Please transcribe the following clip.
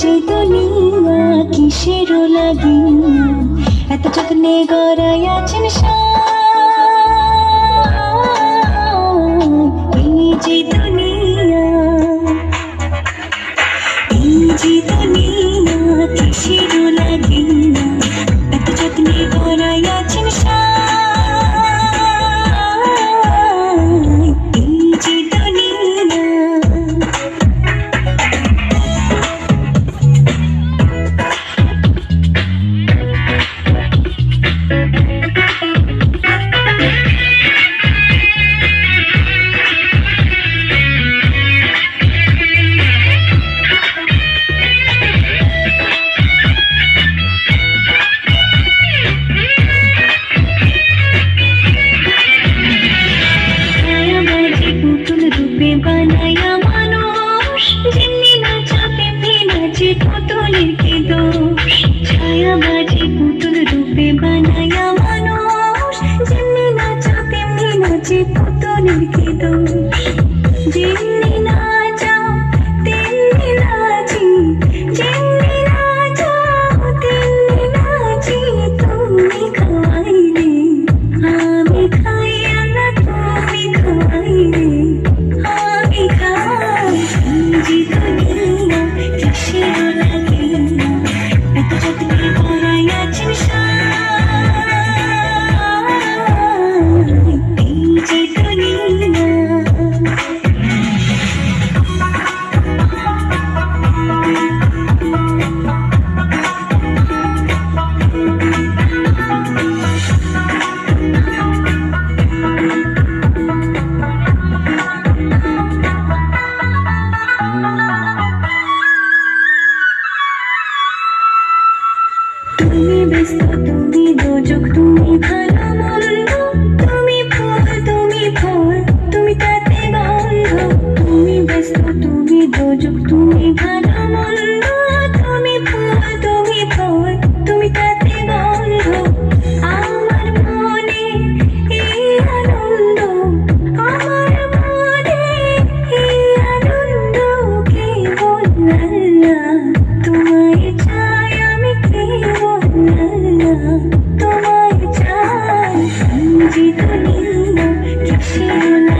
যে দুনিয়া কিসের লাগি এত যত্নে গড়াই আছেন সব। చేతులతో నిలికేదాం সুযোগ তুমি ভাব Sierra